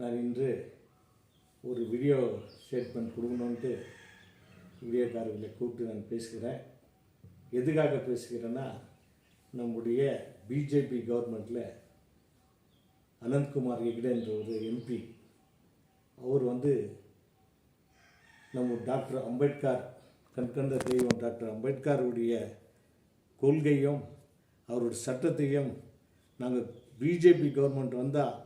நான் இன்று ஒரு வீடியோ ஸ்டேட்மெண்ட் கொடுக்கணுன்ட்டு வீடியோக்காரர்களை கூப்பிட்டு நான் பேசுகிறேன். எதுக்காக பேசுகிறேன்னா நம்முடைய பிஜேபி கவர்மெண்ட்டில் அனந்த்குமார் ஹெக்டே என்ற ஒரு எம்பி அவர் வந்து நம்ம டாக்டர் அம்பேத்கர் கண்கண்ட தெய்வம் டாக்டர் அம்பேத்கருடைய கொள்கையும் அவருடைய சட்டத்தையும் நாங்கள் பிஜேபி கவர்மெண்ட் வந்தால்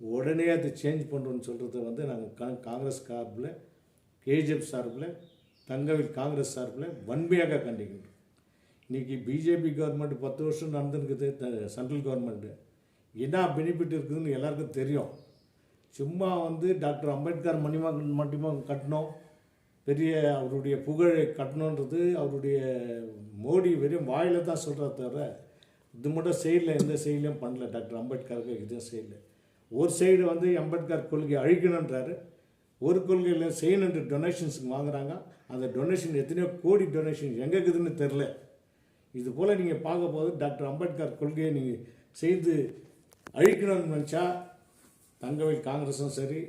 உடனே அதை சேஞ்ச் பண்ணுறோன்னு சொல்கிறத வந்து நாங்கள் காங்கிரஸ் சார்பில் கேஜிஎஃப் சார்பில் தங்கவில் காங்கிரஸ் சார்பில் வன்மையாக கண்டிக்கின்றோம். இன்றைக்கி பிஜேபி கவர்மெண்ட் பத்து வருஷம் நடந்துருக்குது சென்ட்ரல் கவர்மெண்ட்டு என்ன பெனிஃபிட் இருக்குதுன்னு எல்லாருக்கும் தெரியும். சும்மா வந்து டாக்டர் அம்பேத்கர் மணிமகன் மட்டுமா கட்டணும் பெரிய அவருடைய புகழை கட்டணுன்றது அவருடைய மோடி வெறும் வாயில தான் சொல்கிறத தவிர இது மட்டும் செய்யலை எந்த செயலையும் பண்ணல டாக்டர் அம்பேத்கருக்கு இதுவும் செய்யல ஒரு சைடு வந்து அம்பேத்கர் கொள்கையை அழிக்கணுன்றாரு ஒரு கொள்கையில் செய்யணுன்ற டொனேஷன்ஸுக்கு வாங்குறாங்க. அந்த டொனேஷன் எத்தனையோ கோடி டொனேஷன் எங்கே இருக்குதுன்னு தெரில இது போல் நீங்கள் பார்க்க போது டாக்டர் அம்பேத்கர் கொள்கையை நீங்கள் செய்து அழிக்கணும்னு நினச்சா தங்கவேல் காங்கிரஸும் சரி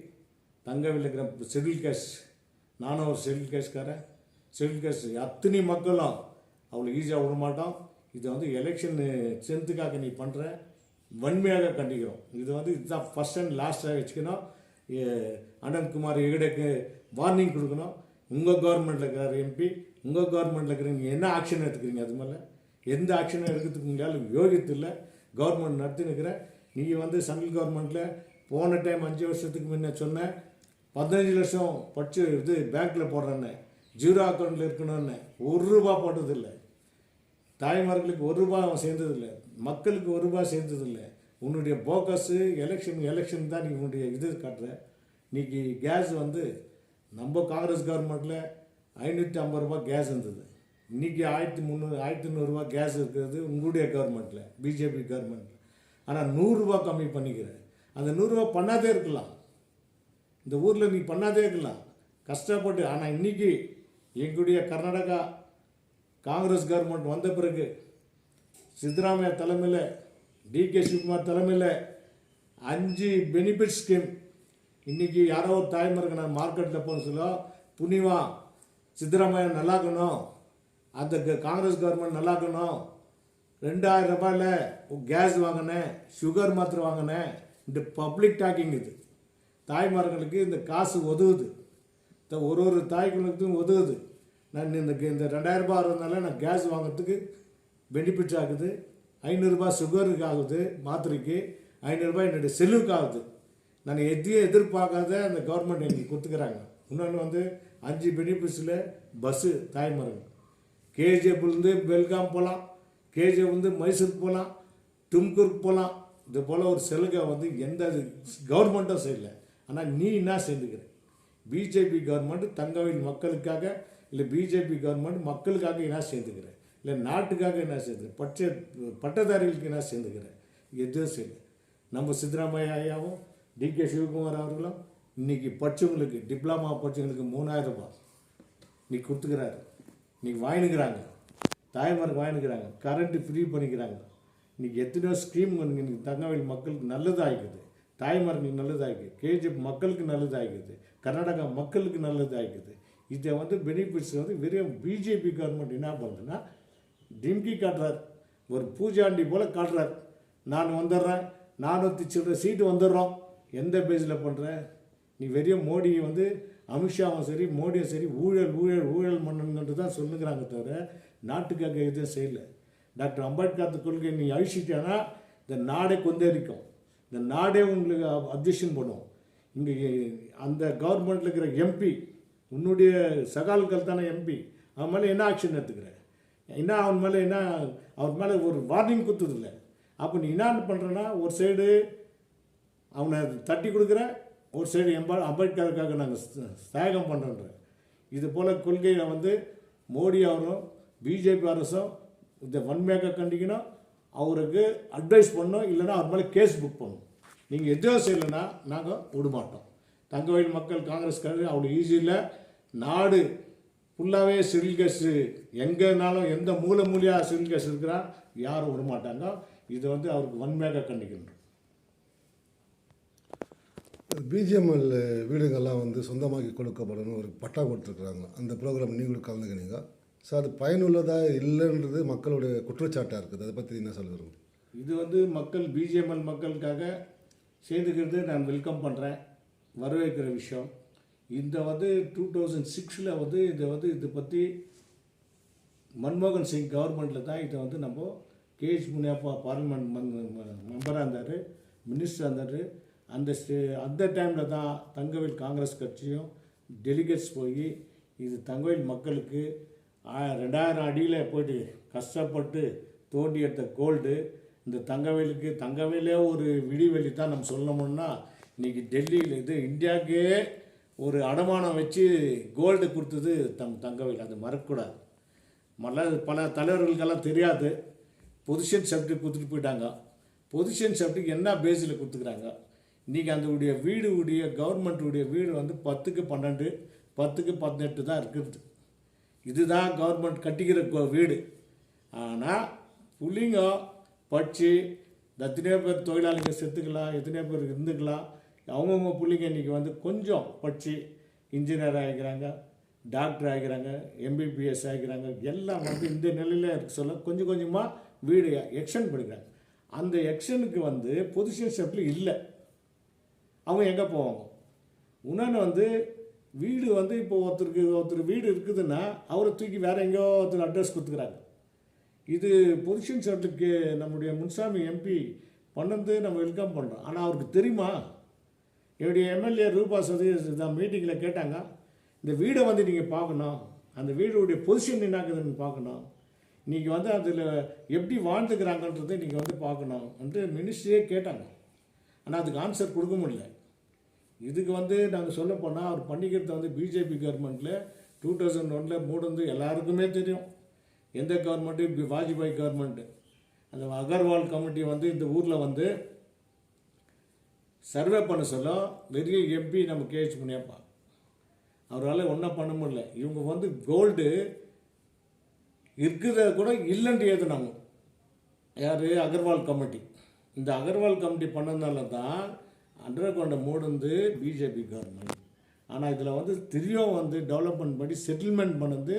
தங்கவேல் இருக்கிற செடில் கேஸ்ட் நானும் ஒரு செடில் கேஸ்ட்காரன் செடில் கேஸ்ட் அத்தனை மக்களும் அவ்வளோ ஈஸியாக விட மாட்டோம். இது வந்து எலெக்ஷன் ஸ்ட்ரென்த்துக்காக நீ பண்ணுற வன்மையாக கண்டிக்கிறோம். இது வந்து இதுதான் ஃபஸ்ட் அண்ட் லாஸ்ட்டாக வச்சுக்கணும். ஏ, அனந்த்குமார் ஹெகடேக்கு வார்னிங் கொடுக்கணும். உங்கள் கவர்மெண்ட்டில் இருக்கிற எம்பி உங்கள் கவர்மெண்ட்டில் இருக்கிறீங்க என்ன ஆக்ஷன் எடுத்துக்கிறீங்க? அது மேலே எந்த ஆக்ஷனும் எடுக்கிறதுக்கு உங்களால் யோகியத்து இல்லை. கவர்மெண்ட் நடத்தினுக்கிற நீங்கள் வந்து சென்ட்ரல் கவர்மெண்ட்டில் போன டைம் அஞ்சு வருஷத்துக்கு முன்னே சொன்னேன் பதினஞ்சு லட்சம் படிச்சு இது பேங்க்கில் போடுறேன்னு ஜீரோ அக்கௌண்ட்டில் இருக்கணும்னு ஒரு ரூபா போட்டதில்லை. தாய்மார்களுக்கு ஒரு ரூபா அவன் சேர்ந்ததில்லை. மக்களுக்கு ஒரு ரூபா சேர்ந்ததில்லை. உன்னுடைய போக்கஸு எலெக்ஷன் எலெக்ஷன் தான் நீ உன்னுடைய இது காட்டுற. இன்னைக்கு கேஸ் வந்து நம்ம காங்கிரஸ் கவர்மெண்ட்டில் ஐநூற்றி ஐம்பது ரூபா கேஸ் இருந்தது. இன்றைக்கி ஆயிரத்தி முந்நூறு ஆயிரத்தி நூறுரூவா கேஸ் இருக்கிறது உங்களுடைய கவர்மெண்ட்டில் பிஜேபி கவர்மெண்ட்டில் ஆனால் நூறுரூவா கம்மி பண்ணிக்கிறேன் அந்த நூறுரூவா பண்ணாதே இருக்கலாம். இந்த ஊரில் நீ பண்ணாதே இருக்கலாம். கஷ்டப்பட்டு ஆனால் இன்னைக்கு எங்களுடைய கர்நாடகா காங்கிரஸ் கவர்மெண்ட் வந்த பிறகு சித்தராமையா தலைமையில் டிகே சிவகுமார் தலைமையில் அஞ்சு பெனிஃபிட் ஸ்கீம் இன்னைக்கு யாரோ ஒரு தாய்மருக்கு நான் மார்க்கெட்டில் போகணும்னு சொல்ல புனிவா சித்தராமையா நல்லாக்கணும் அந்த காங்கிரஸ் கவர்மெண்ட் நல்லாக்கணும் ரெண்டாயிரம் ரூபாயில் கேஸ் வாங்கினேன் சுகர் மாத்திரை வாங்கினேன். இந்த பப்ளிக் டாக்கிங் இது. தாய்மார்களுக்கு இந்த காசு உதவுது. இந்த ஒரு ஒரு தாய்களுக்கும் உதவுது. நான் இந்த இந்த ரெண்டாயிரம் ரூபாய் வரதுனால நான் கேஸ் வாங்கிறதுக்கு பெனிஃபிட்ஸ் ஆகுது ஐநூறுரூபா சுகருக்கு ஆகுது மாத்திரைக்கு ஐநூறுரூபா என்னுடைய செல்லுக்கு ஆகுது நான் எதையும் எதிர்பார்க்காத அந்த கவர்மெண்ட் எங்களுக்கு கொடுத்துக்கிறாங்க. இன்னொன்று வந்து அஞ்சு பெனிஃபிட்ஸில் பஸ்ஸு தாய்மார்கள். கேஜிஎஃப்லேருந்து பெல்காம் போகலாம் கேஜிஎஃப்லேருந்து மைசூருக்கு மைசூர் போகலாம் தும்கூருக்கு போகலாம் இது போல் ஒரு சலுகை வந்து எந்த கவர்மெண்ட்டும் செய்யலை. ஆனால் நீ என்ன செஞ்சுக்கிற பிஜேபி கவர்மெண்ட் தங்கவில் மக்களுக்காக இல்லை பிஜேபி கவர்மெண்ட் மக்களுக்காக என்ன சேர்ந்துக்கிறேன் இல்லை நாட்டுக்காக என்ன செய்து பட்ச பட்டதாரிகளுக்கு என்ன சேர்ந்துக்கிறேன் எதுவும் செய்யலை. நம்ம சித்தராமையா ஐயாவும் டிகே சிவகுமார் அவர்களும் இன்றைக்கி படித்தவங்களுக்கு டிப்ளமா படிச்சவங்களுக்கு மூணாயிரம் ரூபாய். நீ கொடுத்துக்கிறாரு. இன்றைக்கி வாங்கினுக்கிறாங்க. தாய்மாருக்கு வாங்கினுக்கிறாங்க. கரண்ட்டு ஃப்ரீ பண்ணிக்கிறாங்க. இன்றைக்கி எத்தனையோ ஸ்கீம் இன்றைக்கி தங்கவேல் மக்களுக்கு நல்லதாகிக்குது. தாய்மார்களுக்கு நல்லதாகிக்குது. கேஜிஎஃப் மக்களுக்கு நல்லதாகிக்குது. கர்நாடகா மக்களுக்கு நல்லதாகிக்குது. இதை வந்து பெனிஃபிட்ஸ் வந்து வெறும் பிஜேபி கவர்மெண்ட் என்ன பண்ணுதுன்னா டிம்கி காட்டுறார். ஒரு பூஜாண்டி போல் காட்டுறார். நான் வந்துடுறேன். நானூற்றி சில்லற சீட்டு வந்துடுறோம். எந்த பேஸில் பண்ணுற நீ வெறும் மோடியை வந்து அமித்ஷாவும் சரி மோடியும் சரி ஊழல் ஊழல் ஊழல் பண்ணணுன்ட்டு தான் சொல்லுங்கிறாங்க தவிர நாட்டுக்காக எதுவும் செய்யலை. டாக்டர் அம்பேத்கர் கொள்கை நீ அழிச்சிட்டேன்னா இந்த நாடே கொந்தேரிக்கும் இந்த நாடே உங்களுக்கு அப்ஜெக்ஷன் பண்ணும். இங்கே அந்த கவர்மெண்ட்டில் இருக்கிற எம்பி உன்னுடைய சகால்கள் தானே எம்பி அவன் மேலே என்ன ஆக்ஷன் எடுத்துக்கிற? என்ன அவன் மேலே என்ன அவன் மேலே ஒரு வார்னிங் கொடுத்ததில்ல அப்போ நீ என்ன பண்ணுறேன்னா ஒரு சைடு அவனை தட்டி கொடுக்குற ஒரு சைடு எம்பா அம்பேத்கருக்காக நாங்கள் தியாகம் பண்ணுறோன்ற இது போல் கொள்கையை வந்து மோடி அவரும் பிஜேபி அரசும் இந்த வன்மையாக கண்டிக்கணும். அவருக்கு அட்வைஸ் பண்ணணும் இல்லைன்னா அவர் மேலே கேஸ் புக் பண்ணணும். நீங்கள் எதுவும் செய்யலைன்னா நாங்கள் விடமாட்டோம். தங்கவயல் மக்கள் காங்கிரஸ்காரர் அவ்வளோ ஈஸியில் நாடு ஃபுல்லாகவே சிவில் கேஸு எங்கேனாலும் எந்த மூலை மூலையாக சிவில் கேஸ் இருக்கிறா யாரும் விட மாட்டாங்க இது வந்து அவருக்கு வன்மையாக கண்டிக்கின்றோம் பிஜிஎம்எல் வீடுங்கள்லாம் வந்து சொந்தமாக்கி கொடுக்கப்படணும் ஒரு பட்டா கொடுத்துருக்குறாங்க. அந்த ப்ரோக்ராம் நீங்களும் கலந்துக்கினீங்க. ஸோ அது பயனுள்ளதாக இல்லைன்றது மக்களுடைய குற்றச்சாட்டாக இருக்குது. அதை பற்றி என்ன சொல்லுறீங்க இது வந்து மக்கள் பிஜிஎம்எல் மக்களுக்காக செய்துக்கிறது நான் வெல்கம் பண்ணுறேன் வரவேற்கிற விஷயம். இந்த வந்து டூ தௌசண்ட் சிக்ஸில் வந்து இதை வந்து இதை பற்றி மன்மோகன் சிங் கவர்மெண்ட்டில் தான் இதை வந்து நம்ம கேஎச் முனியப்பா பார்லிமெண்ட் மெம்பராக இருந்தார் மினிஸ்டராக இருந்தார். அந்த ஸ்டே அந்த டைமில் தான் தங்கவேல் காங்கிரஸ் கட்சியும் டெலிகேட்ஸ் போய் இது தங்கவேல் மக்களுக்கு ரெண்டாயிரம் அடியில் போயிட்டு கஷ்டப்பட்டு தோண்டி எடுத்த கோல்டு இந்த தங்கவேலுக்கு தங்கவேலே ஒரு விடிவெளி தான் நம்ம சொல்லணும்னா இன்றைக்கி டெல்லியில் இது இந்தியாவுக்கே ஒரு அடமானம் வச்சு கோல்டு கொடுத்தது தம் தங்கவேல். அது மறக்கக்கூடாது. மல பல தலைவர்களுக்கெல்லாம் தெரியாது. பொசிஷன் சப்ஜெக்ட் கொடுத்துட்டு போயிட்டாங்க. பொசிஷன் சப்ஜெக்ட் என்ன பேஸில் கொடுத்துக்கிறாங்க? இன்றைக்கி அந்த உடைய வீடு உடைய கவர்மெண்ட்டுடைய வீடு வந்து பத்துக்கு பன்னெண்டு பத்துக்கு பதினெட்டு தான் இருக்கிறது. இதுதான் கவர்மெண்ட் கட்டிக்கிற கோ- வீடு. ஆனால் புள்ளிங்க படித்து எத்தனையோ பேர் தொழிலாளிகள் செத்துக்கலாம் எத்தனையோ பேர் இருந்துக்கலாம் அவங்கவுங்க பிள்ளைங்க இன்றைக்கி வந்து கொஞ்சம் படித்து இன்ஜினியர் ஆகிக்கிறாங்க டாக்டர் ஆகிக்கிறாங்க எம்பிபிஎஸ் ஆகிக்கிறாங்க எல்லாம் வந்து இந்த நிலையில் இருக்க சொல்ல கொஞ்சம் கொஞ்சமாக வீடு எக்ஷன் பண்ணிக்கிறாங்க. அந்த எக்ஷனுக்கு வந்து பொசிஷன் ஸ்டெப்பில் இல்லை. அவங்க எங்கே போவாங்க? இன்னொன்று வந்து வீடு வந்து இப்போ ஒருத்தருக்கு ஒருத்தர் வீடு இருக்குதுன்னா அவரை தூக்கி வேறு எங்கேயோ ஒருத்தர் அட்ரஸ் கொடுத்துக்கிறாங்க. இது பொசிஷன் ஷர்ட்டுக்கு நம்முடைய முன்சாமி எம்பி பண்ணது நம்ம வெல்கம் பண்ணுறோம் ஆனால் அவருக்கு தெரியுமா? என்னுடைய எம்எல்ஏ ரூபா சதீஷ் தான் மீட்டிங்கில் கேட்டாங்க. இந்த வீடை வந்து நீங்கள் பார்க்கணும். அந்த வீடுடைய பொசிஷன் என்னாக்குதுன்னு பார்க்கணும். நீங்கள் வந்து அதில் எப்படி வாழ்ந்துக்கிறாங்கன்றதை நீங்கள் வந்து பார்க்கணும் வந்து மினிஸ்ட்ரியே கேட்டாங்க. ஆனால் அதுக்கு ஆன்சர் கொடுக்க முடியல. இதுக்கு வந்து நாங்கள் சொல்ல போனால் அவர் பண்ணிக்கிறது வந்து பிஜேபி கவர்மெண்ட்டில் டூ தௌசண்ட் ஒனில் மூடுந்து எல்லாருக்குமே தெரியும். எந்த கவர்மெண்ட்டு வாஜ்பாய் கவர்மெண்ட்டு அந்த அகர்வால் கமிட்டி வந்து இந்த ஊரில் வந்து சர்வே பண்ண சொல்ல வெரிய எம்பி நம்ம கேஹெச் முனியப்பா. அவரால் ஒன்றும் பண்ண முடியல. இவங்க வந்து கோல்டு இருக்கிறத கூட இல்லைன்ட்டு ஏற்றுனாங்க யார்? அகர்வால் கமிட்டி. இந்த அகர்வால் கமிட்டி பண்ணதுனால தான் அண்டர்கிரவுண்டை மூடுந்து பிஜேபி கவர்மெண்ட் ஆனால் இதில் வந்து திரியும் வந்து டெவலப்மெண்ட் பண்ணி செட்டில்மெண்ட் பண்ணது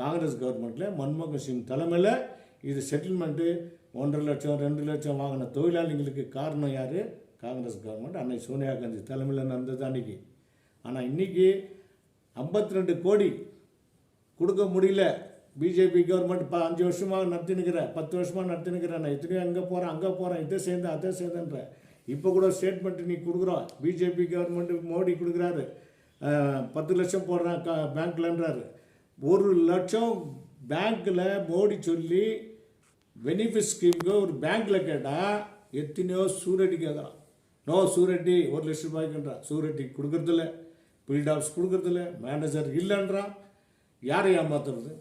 காங்கிரஸ் கவர்மெண்ட்டில் மன்மோகன் சிங் தலைமையில். இது செட்டில்மெண்ட்டு ஒன்றரை லட்சம் ரெண்டு லட்சம் வாங்கின தொழிலாளிகளுக்கு காரணம் யார்? காங்கிரஸ் கவர்மெண்ட் அன்னை சோனியா காந்தி தலைமையில் நடந்தது அன்னைக்கு. ஆனால் இன்றைக்கி ஐம்பத்தி ரெண்டு கோடி கொடுக்க முடியல. பிஜேபி கவர்மெண்ட் இப்போ அஞ்சு வருஷமாக நடத்தினுக்கிறேன் பத்து வருஷமாக நடத்தினுக்கிறேன் நான் எத்தனையோ அங்கே போகிறேன் அங்கே போகிறேன் இதை சேர்ந்து அதை சேர்ந்துன்ற. இப்போ கூட ஸ்டேட்மெண்ட் நீ கொடுக்குறோம் பிஜேபி கவர்மெண்ட் மோடி கொடுக்குறாரு. பத்து லட்சம் போடுறான் க பேங்க்லன்றாரு. ஒரு லட்சம் பேங்க்கில் மோடி சொல்லி பெனிஃபிட் ஸ்கீமுக்கு ஒரு பேங்க்கில் கேட்டால் எத்தனையோ சூரடி கேட்குறான் நோ சூரட்டி ஒரு லட்ச ரூபாய்க்குன்றான் சூரட்டி கொடுக்கறதில்ல. பில்டாப்ஸ் கொடுக்கறதில்ல. மேனேஜர் இல்லைன்றான் யாரை ஏமாத்துறது?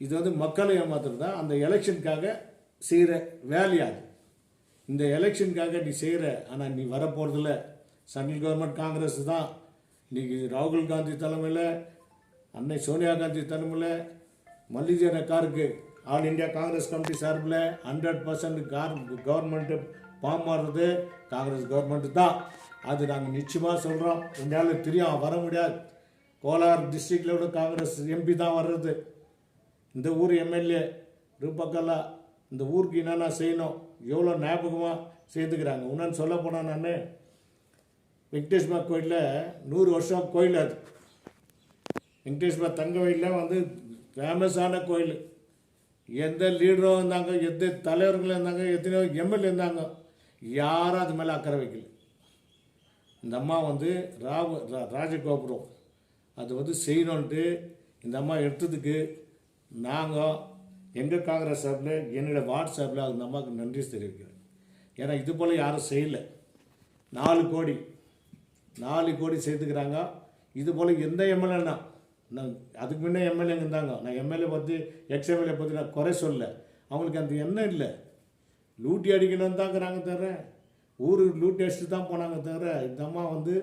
இது வந்து மக்களை ஏமாத்துறதா? அந்த எலெக்ஷனுக்காக செய்கிற வேலையாது இந்த எலெக்ஷனுக்காக நீ செய்கிற ஆனால் நீ வரப்போகிறதில்ல சென்ட்ரல் கவர்மெண்ட் காங்கிரஸ் தான். இன்றைக்கி ராகுல் காந்தி தலைமையில் அன்னை சோனியா காந்தி தலைமையில் மல்லிகை காருக்கு ஆல் இந்தியா காங்கிரஸ் கமிட்டி சார்பில் ஹண்ட்ரட் பர்சன்ட் கார் கவர்மெண்ட்டு ஃபார்ம் மாறுறது காங்கிரஸ் கவர்மெண்ட்டு தான். அது நாங்கள் நிச்சயமாக சொல்கிறோம் என்னால் தெரியும் வர முடியாது. கோலார் டிஸ்ட்ரிக்டில் கூட காங்கிரஸ் எம்பி தான் வர்றது. இந்த ஊர் எம்எல்ஏ ரூபக்கல்லா இந்த ஊருக்கு என்னென்ன செய்யணும் எவ்வளோ ஞாபகமாக சேர்த்துக்கிறாங்க இன்னொன்று சொல்ல போனால் நான் வெங்கடேஷ்மா கோயிலில் நூறு வருஷம் கோயில் அது. வெங்கடேஷ்மா தங்க கோயிலில் வந்து ஃபேமஸான கோயில். எந்த லீடரும் இருந்தாங்க எந்த தலைவர்களும் இருந்தாங்க எத்தனையோ எம்எல்ஏ இருந்தாங்க. யாரும் அது மேலே அக்கறை வைக்கல. இந்த அம்மா வந்து ராவ ரா- ராஜகோபுரம். அது வந்து செய்யணுன்ட்டு இந்த அம்மா எடுத்ததுக்கு நாங்கள் எங்கள் காங்கிரஸ் சார்பில் என்னுடைய வாட்ஸ்அப்பில் அந்த அம்மாவுக்கு நன்றி தெரிவிக்கிறேன். ஏன்னா இது போல் யாரும் செய்யலை. நாலு கோடி நாலு கோடி சேர்த்துக்கிறாங்க. இது போல் எந்த எம்எல்ஏனா நான் அதுக்கு முன்னே எம்எல்ஏங்க இருந்தாங்க. நான் எம்எல்ஏ பற்றி எக்ஸ் எம்எல்ஏ பற்றி நான் குறை சொல்ல அவங்களுக்கு அந்த எண்ணம் இல்லை. லூட்டி அடிக்கணும்னு தாங்கிறாங்க தவிர ஊர் லூட்டி அடிச்சுட்டு தான் போனாங்க தவிர இந்த அம்மா வந்து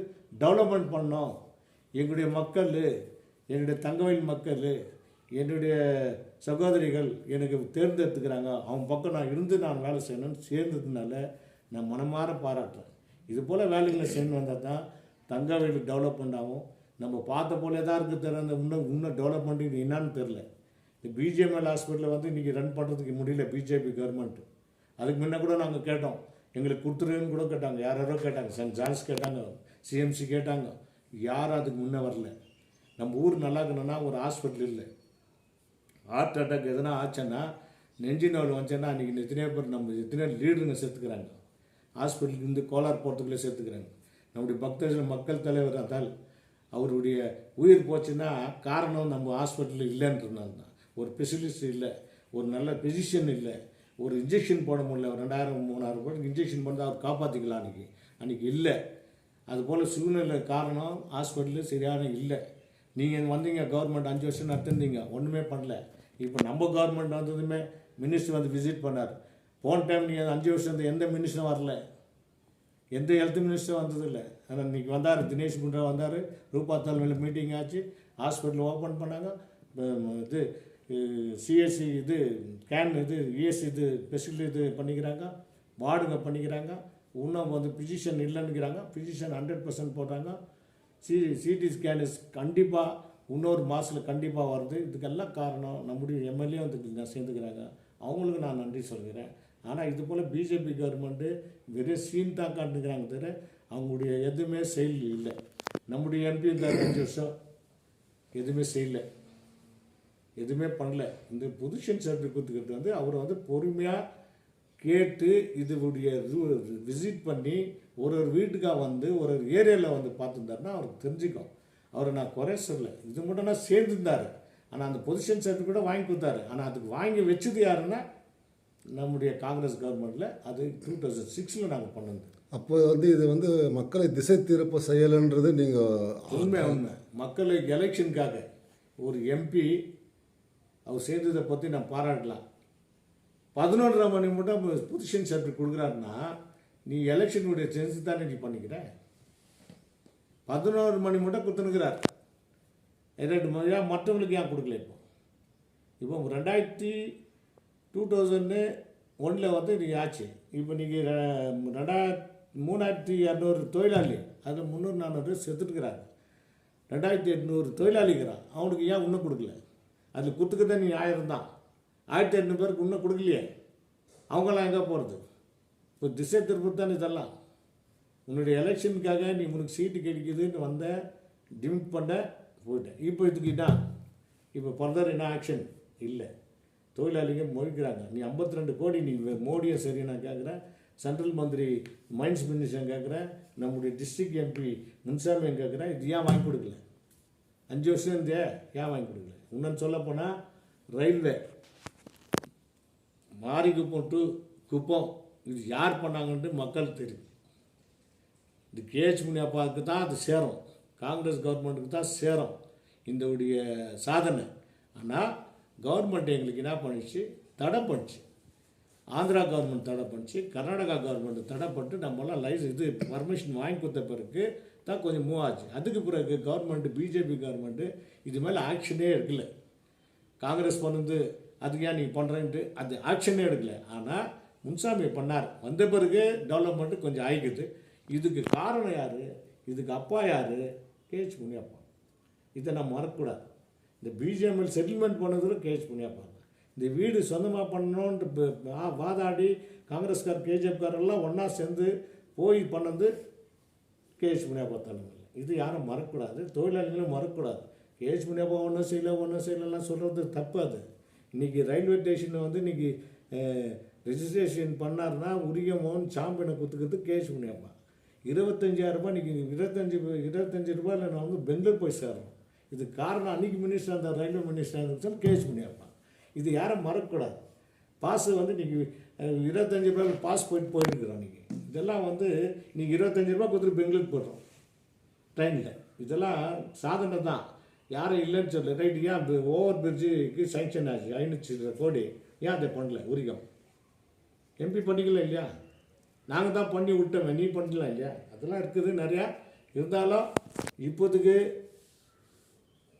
டெவலப்மெண்ட் பண்ணோம். எங்களுடைய மக்கள் என்னுடைய தங்கவயல் மக்கள் என்னுடைய சகோதரிகள் எனக்கு தேர்ந்தெடுத்துக்கிறாங்க. அவன் பக்கம் நான் இருந்து நான் வேலை செய்யணும்னு சேர்ந்ததுனால நான் மனமாற பாராட்டுறேன். இது போல் வேலைகளை செய்யணும் வந்தால் தான் தங்கவேலு டெவலப்மெண்ட் ஆகும். நம்ம பார்த்த போலே தான் இருக்குது தெரியல அந்த இன்னும் இன்னும் டெவலப்மெண்ட் இது தெரில இந்த பிஜேபி ஹாஸ்பிட்டலில் வந்து இன்றைக்கி ரன் பண்ணுறதுக்கு முடியல பிஜேபி கவர்மெண்ட் அதுக்கு முன்ன கூட நாங்கள் கேட்டோம். எங்களுக்கு கொடுத்துருன்னு கூட கேட்டாங்க. யார் யாரோ கேட்டாங்க. சென்ட் ஜான்ஸ் கேட்டாங்க. சிஎம்சி கேட்டாங்க. யாரும் அதுக்கு முன்னே வரல. நம்ம ஊர் நல்லா இருக்கணும்னா ஒரு ஹாஸ்பிட்டல் இல்லை. ஹார்ட் அட்டாக் எதனா ஆச்சுன்னா நெஞ்சு நோய் வந்துச்சுன்னா அன்றைக்கி எத்தனையோ பேர் நம்ம எத்தனையோ லீடருங்க செத்துக்கிறாங்க ஹாஸ்பிட்டலுக்கு இருந்து கோலார் போகிறதுக்குள்ளே சேர்த்துக்கிறாங்க. நம்முடைய பக்தர்கள் மக்கள் தலைவர் அதால் அவருடைய உயிர் போச்சுன்னா காரணம் நம்ம ஹாஸ்பிட்டலில் இல்லைன்றதுனால தான். ஒரு ஸ்பெஷலிஸ்ட் இல்லை. ஒரு நல்ல பிசிஷியன் இல்லை. ஒரு இன்ஜெக்ஷன் போட முடியல. ஒரு ரெண்டாயிரம் மூணாயிரம் ரூபாய்க்கு இன்ஜெக்ஷன் பண்ணால் அவர் காப்பாற்றிக்கலாம் அன்றைக்கி அன்றைக்கி இல்லை. அதுபோல் சூழ்நிலை காரணம் ஹாஸ்பிட்டலு சரியான இல்லை. நீங்கள் வந்தீங்க கவர்மெண்ட் அஞ்சு வருஷம் நடத்திருந்தீங்க. ஒன்றுமே பண்ணல. இப்போ நம்ம கவர்மெண்ட் வந்ததுமே மினிஸ்டர் வந்து விசிட் பண்ணார். போன டைம் நீங்கள் அஞ்சு வருஷம் எந்த மினிஸ்டரும் வரல. எந்த ஹெல்த் மினிஸ்டரும் வந்ததில்லை ஆனால் இன்னைக்கு வந்தார் தினேஷ் குண்டா வந்தார். ரூபா தலைமையில் மீட்டிங் ஆச்சு. ஹாஸ்பிட்டல் ஓப்பன் பண்ணாங்க. இது சிஎஸ்சி இது கேன் இது இஎஸ்சி இது ஸ்பெஷல் இது பண்ணிக்கிறாங்க வார்டுங்க பண்ணிக்கிறாங்க இன்னும் வந்து பிசிஷன் இல்லைன்னுக்கிறாங்க பிசிஷன் ஹண்ட்ரட் பர்சன்ட் போட்டாங்க. சி சிடி ஸ்கேன் கண்டிப்பாக இன்னொரு மாதத்தில் கண்டிப்பாக வருது. இதுக்கெல்லாம் காரணம் நம்முடைய எம்எல்ஏ வந்து சேர்ந்துக்கிறாங்க. அவங்களுக்கு நான் நன்றி சொல்கிறேன். ஆனால் இது போல் பிஜேபி கவர்மெண்ட்டு வெறும் சீன் தான் காட்டுக்கிறாங்க தவிர அவங்களுடைய எதுவுமே செயல் இல்லை. நம்முடைய எம்பி இந்த அஞ்சு வருஷம் எதுவுமே செய்யலை எதுவுமே பண்ணல. இந்த பொசிஷன் சர்டிஃபிகேட் வந்து அவரை வந்து பொறுமையாக கேட்டு இதுடைய விசிட் பண்ணி ஒரு ஒரு வீட்டுக்காக வந்து ஒரு ஒரு ஏரியாவில் வந்து பார்த்துருந்தாருன்னா அவருக்கு தெரிஞ்சுக்கும். அவரை நான் குறை சொல்லல. இது மட்டும் நான் சேர்ந்துருந்தார். ஆனால் அந்த பொசிஷன் சர்டிஃபிகேட்டை வாங்கி கொடுத்தாரு. ஆனால் அதுக்கு வாங்கி வச்சது யாருன்னா நம்முடைய காங்கிரஸ் கவர்மெண்ட்டில் அது டூ தௌசண்ட் சிக்ஸில் நாங்கள் பண்ணது. அப்போ வந்து இது வந்து மக்களை திசை திருப்ப செயலுன்றது நீங்கள் உண்மை உண்மை. மக்களுக்கு எலெக்ஷனுக்காக ஒரு எம்பி அவர் செய்ததை பற்றி நான் பாராட்டலாம். பதினொன்றரை மணி மட்டும் பொசிஷன் சர்டிஃபிகேட் கொடுக்குறாருன்னா நீ எலெக்ஷனுடைய செஞ்சு தானே நீ பண்ணிக்கிற? பதினோரு மணி மட்டும் கொடுத்துனுக்கிறார் ரெண்டு மணியா மற்றவங்களுக்கு ஏன் கொடுக்கல இப்போ? இப்போ ரெண்டாயிரத்தி டூ தௌசண்ட் ஒன்றில் வந்து நீங்கள் ஆச்சு. இப்போ நீங்கள் ரெண்டாயிரத்தி மூணாயிரத்தி இரநூறு தொழிலாளி அதில் முந்நூறு நானூறு செத்துட்டுக்கிறாங்க. ரெண்டாயிரத்தி எட்நூறு தொழிலாளிக்கிறான். அவனுக்கு ஏன் இன்னும் கொடுக்கல? அதில் தான் நீ ஆயிரம் தான் ஆயிரத்தி எட்நூறு பேருக்கு இன்னும் கொடுக்கலையே. அவங்களாம் எங்கே போகிறது இப்போ திசை திருப்பி தான் இதெல்லாம் உன்னுடைய எலெக்ஷனுக்காக நீ உனக்கு சீட்டு கிடைக்குதுன்னு வந்த டிமிட் பண்ண போயிட்டேன் இப்போ இதுக்கு என்ன இப்போ ஃபர்தர் என்ன ஆக்ஷன் இல்லை. தொழிலாளிங்க மொழிக்கிறாங்க. நீ 52 ரெண்டு கோடி நீ மோடியை சரி நான் கேட்குறேன் சென்ட்ரல் மந்திரி மைன்ஸ் மினிஸ்டர் கேட்குறேன் நம்முடைய டிஸ்ட்ரிக்ட் எம்பி முன்சாமியும் கேட்குறேன் இது ஏன் வாங்கி கொடுக்கல? அஞ்சு வருஷம் இருந்தே ஏன் வாங்கி கொடுக்கல? இன்னும் சொல்ல போனால் ரயில்வே. மாரிக்குப்பம் டு குப்பம். இது யார் பண்ணாங்கன்ட்டு மக்கள் தெரியும். இந்த கேஹெச் முனியப்பாவுக்கு தான் அது சேரும். காங்கிரஸ் கவர்மெண்ட்டுக்கு தான் சேரும். இந்த உடைய சாதனை. ஆனால் கவர்மெண்ட் எங்களுக்கு என்ன பண்ணிச்சு? தடை பண்ணிச்சு. ஆந்திரா கவர்மெண்ட் தடை பண்ணிச்சு. கர்நாடகா கவர்மெண்ட் தடை பண்ணிட்டு நம்மளாம் லைஸ் இது பர்மிஷன் வாங்கி கொடுத்த பிறகு தான் கொஞ்சம் மூவ் ஆச்சு. அதுக்கு பிறகு கவர்மெண்ட்டு பிஜேபி கவர்மெண்ட்டு இது மேலே ஆக்ஷனே எடுக்கல. காங்கிரஸ் பண்ணுது அதுக்கு ஏன் நீ பண்ணுறேன்ட்டு அது ஆக்ஷனே எடுக்கல. ஆனால் முன்சாமி பண்ணார். வந்த பிறகு டெவலப்மெண்ட்டு கொஞ்சம் ஆகிக்குது இதுக்கு காரணம் யார்? இதுக்கு அப்பா யார்? கேஹெச் முனியப்பா. இதை நான் மறக்கக்கூடாது. இந்த பிஜிஎம்எல் செட்டில்மெண்ட் பண்ணதுல கேஹெச் முனியப்பா. இந்த வீடு சொந்தமாக பண்ணணுன்ட்டு வாதாடி காங்கிரஸ்கார் கேஜிஎஃப்காரெல்லாம் ஒன்றா சேர்ந்து போய் பண்ணது கேஎஸ் முனியாப்பா தலைமையில் இது யாரும் மறக்கக்கூடாது. தொழிலாளிகளும் மறக்கக்கூடாது. கேஎஸ் முனியாப்பா ஒன்றும் செய்யலை ஒன்றும் செய்யலாம் சொல்கிறது தப்பு அது இன்றைக்கி ரயில்வே ஸ்டேஷனில் வந்து இன்றைக்கி ரெஜிஸ்ட்ரேஷன் பண்ணாருன்னா உரிய மோகன் சாம்பியனை கொடுத்துக்கிறது கேஎஸ் முனியாப்பா இருபத்தஞ்சாயிரரூபா இன்றைக்கி இருபத்தஞ்சி இருபத்தஞ்சி ரூபாயில் நான் வந்து பெங்களூர் போய் சேரணும். இது காரணம் அன்றைக்கி மினிஸ்டர் அந்த ரயில்வே மினிஸ்டர் இருந்துச்சு கேஎஸ் முனியாப்பா இது யாரும் மறக்கக்கூடாது. பாஸ் வந்து இன்றைக்கி இருபத்தஞ்சி ரூபாய் பாஸ் போயிட்டு போயிருக்கிறோம் இன்றைக்கி இதெல்லாம் வந்து இன்றைக்கி இருபத்தஞ்சி ரூபாய் கொடுத்துட்டு பெங்களூர் போடுறோம் ட்ரெயினில் இதெல்லாம் சாதனை தான். யாரும் இல்லைன்னு சொல்லல. ரைட்டு ஏன் ஓவர் பிரிட்ஜுக்கு சேங்ஷன் ஆச்சு? ஐநூற்றி கோடி. ஏன் அதை பண்ணல? உரிகம். எம்பி பண்ணிக்கல இல்லையா? நாங்கள் தான் பண்ணி விட்டோமே. நீ பண்ணலாம் இல்லையா? அதெல்லாம் இருக்குது நிறையா. இருந்தாலும் இப்போதைக்கு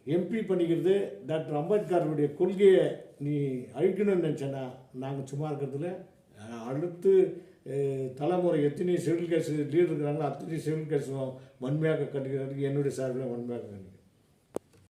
எம்பி பண்ணிக்கிறது டாக்டர் அம்பேத்கருடைய கொள்கையை நீ அழிக்கணும்னு நினச்சேன்னா நாங்கள் சும்மா இருக்கிறதுல அடுத்து தலைமுறை எத்தனை சிவில் கேஸ் லீடர் இருக்கிறாங்களோ அத்தனை சிவில் கேஸும் வன்மையாக கண்டிக்கிறதுக்கு என்னுடைய சார்பில் வன்மையாக கண்டிக்கிறேன்